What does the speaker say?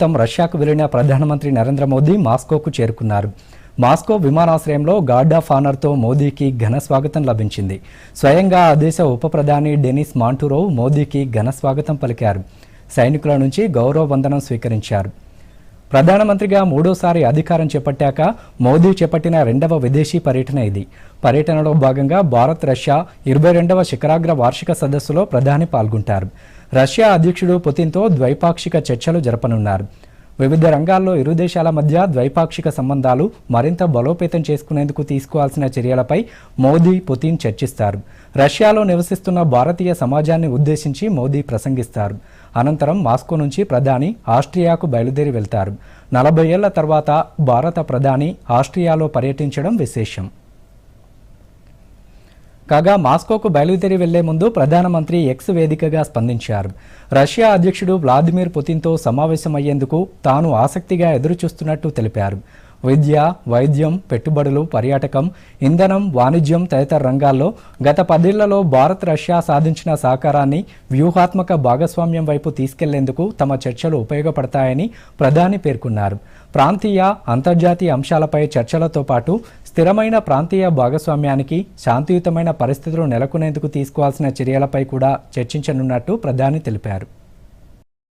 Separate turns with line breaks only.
నిమిత్తం రష్యాకు వెళ్ళిన ప్రధానమంత్రి నరేంద్ర మోదీ మాస్కోకు చేరుకున్నారు. మాస్కో విమానాశ్రయంలో గార్డ్ ఆఫ్ ఆనర్తో మోదీకి ఘన స్వాగతం లభించింది. స్వయంగా ఆ దేశ ఉప ప్రధాని డెనిస్ మాంటూరోవ్ మోదీకి ఘన స్వాగతం పలికారు. సైనికుల నుంచి గౌరవ వందనం స్వీకరించారు. ప్రధానమంత్రిగా మూడోసారి అధికారం చేపట్టాక మోదీ చేపట్టిన రెండవ విదేశీ పర్యటన ఇది. పర్యటనలో భాగంగా భారత్ రష్యా ఇరవై రెండవ శిఖరాగ్ర వార్షిక సదస్సులో ప్రధాని పాల్గొంటారు. రష్యా అధ్యక్షుడు పుతిన్తో ద్వైపాక్షిక చర్చలు జరపనున్నారు. వివిధ రంగాల్లో ఇరు దేశాల మధ్య ద్వైపాక్షిక సంబంధాలు మరింత బలోపేతం చేసుకునేందుకు తీసుకోవాల్సిన చర్యలపై మోదీ పుతిన్ చర్చిస్తారు. రష్యాలో నివసిస్తున్న భారతీయ సమాజాన్ని ఉద్దేశించి మోదీ ప్రసంగిస్తారు. అనంతరం మాస్కో నుంచి ప్రధాని ఆస్ట్రియాకు బయలుదేరి వెళ్తారు. నలభై ఏళ్ళ తర్వాత భారత ప్రధాని ఆస్ట్రియాలో పర్యటించడం విశేషం. కాగా మాస్కోకు బయలుదేరి వెళ్ళే ముందు ప్రధానమంత్రి ఎక్స్ వేదికగా స్పందించారు. రష్యా అధ్యక్షుడు వ్లాదిమిర్ పుతిన్తో సమావేశమయ్యేందుకు తాను ఆసక్తిగా ఎదురుచూస్తున్నట్టు తెలిపారు. విద్య వైద్యం పెట్టుబడులు పర్యాటకం ఇంధనం వాణిజ్యం తదితర రంగాల్లో గత పదేళ్ళలో భారత్ రష్యా సాధించిన సహకారాన్ని వ్యూహాత్మక భాగస్వామ్యం వైపు తీసుకెళ్ళేందుకు తమ చర్చలు ఉపయోగపడతాయని ప్రధాని పేర్కొన్నారు. ప్రాంతీయ అంతర్జాతీయ అంశాలపై చర్చలతో పాటు స్థిరమైన ప్రాంతీయ భాగస్వామ్యానికి శాంతియుతమైన పరిస్థితులు నెలకొనేందుకు తీసుకోవాల్సిన చర్యలపై కూడా చర్చించనున్నట్టు ప్రధాని తెలిపారు.